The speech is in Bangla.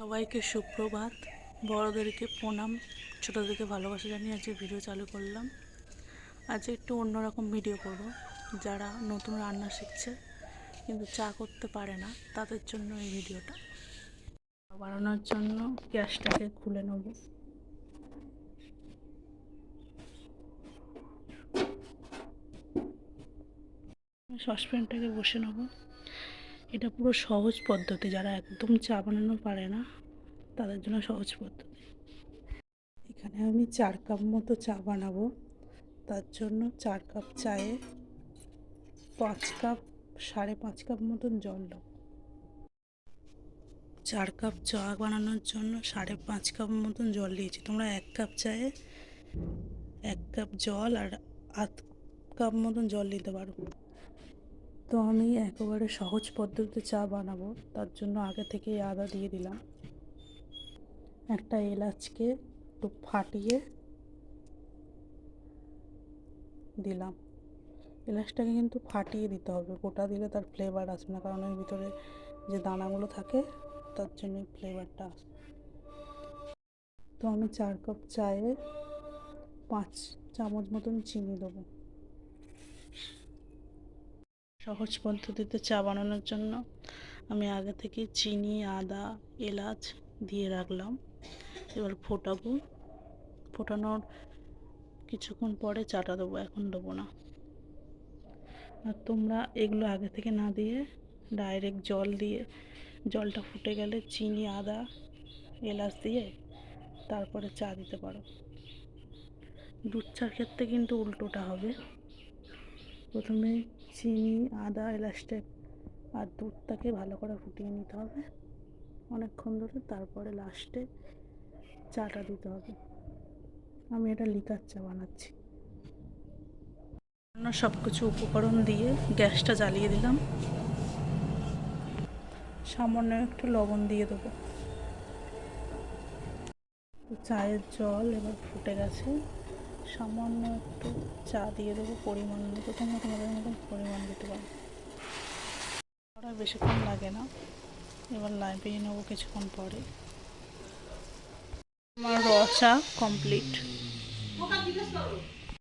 সবাইকে সুপ্রভাত। বড়োদেরকে প্রণাম। ছোটোদেরকে ভালোবাসা জানিয়ে আজকে ভিডিও চালু করলাম। আজ একটু অন্যরকম ভিডিও করব। যারা নতুন রান্না শিখছে, কিন্তু চা করতে পারে না, তাদের জন্য এই ভিডিওটা বানানোর জন্য গ্যাসটাকে খুলে নেব। সসপ্যানটাকে বসে নেব। এটা পুরো সহজ পদ্ধতি, যারা একদম চা বানানো পারে না, তাদের জন্য সহজ পদ্ধতি। এখানে আমি চার কাপ মতো চা বানাবো। তার জন্য চার কাপ চায়ে পাঁচ কাপ, সাড়ে পাঁচ কাপ মতন জল দেবো। চার কাপ চা বানানোর জন্য সাড়ে পাঁচ কাপ মতন জল দিয়েছি। তোমরা এক কাপ চায়ে এক কাপ জল আর আধ কাপ মতন জল দিতে পারো। তো আমি একেবারে সহজ পদ্ধতিতে চা বানাবো। তার জন্য আগে থেকেই আদা দিয়ে দিলাম। একটা এলাচকে একটু ফাটিয়ে দিলাম। এলাচটাকে কিন্তু ফাটিয়ে দিতে হবে। গোটা দিলে তার ফ্লেভার আসবে না। কারণ এর ভিতরে যে দানাগুলো থাকে, তার জন্য ফ্লেভারটা আসবে। তো আমি চার কাপ চায়ে পাঁচ চামচ মতন চিনি দেবো। সহজ পদ্ধতিতে চা বানানোর জন্য আমি আগে থেকে চিনি, আদা, এলাচ দিয়ে রাখলাম। এবার ফোটাবো। ফোটানোর কিছুক্ষণ পরে চাটা দেবো, এখন দেবো না। আর তোমরা এগুলো আগে থেকে না দিয়ে ডাইরেক্ট জল দিয়ে, জলটা ফুটে গেলে চিনি, আদা, এলাচ দিয়ে তারপরে চা দিতে পারো। দুধ চার ক্ষেত্রে কিন্তু উল্টোটা হবে। প্রথমে চিনি, আদা এলাচটা আর দুধটাকে ভালো করে ফুটিয়ে নিতে হবে অনেকক্ষণ ধরে। তারপরে লাস্টে চাটা দিতে হবে। আমি এটা লিকার চা বানাচ্ছি। সব কিছু উপকরণ দিয়ে গ্যাসটা জ্বালিয়ে দিলাম। সামান্য একটু লবণ দিয়ে দেবো। চায়ের জল এবার ফুটে গেছে। সামান্য একটু চা দিয়ে দেবো, পরিমাণ মতো তোমরা তোমাদের মতন পরিমাণ দিতে পারো। আর বেশিক্ষণ লাগে না, এবার লাইভে নেব কিছুক্ষণ পরে। আমার র চা কমপ্লিট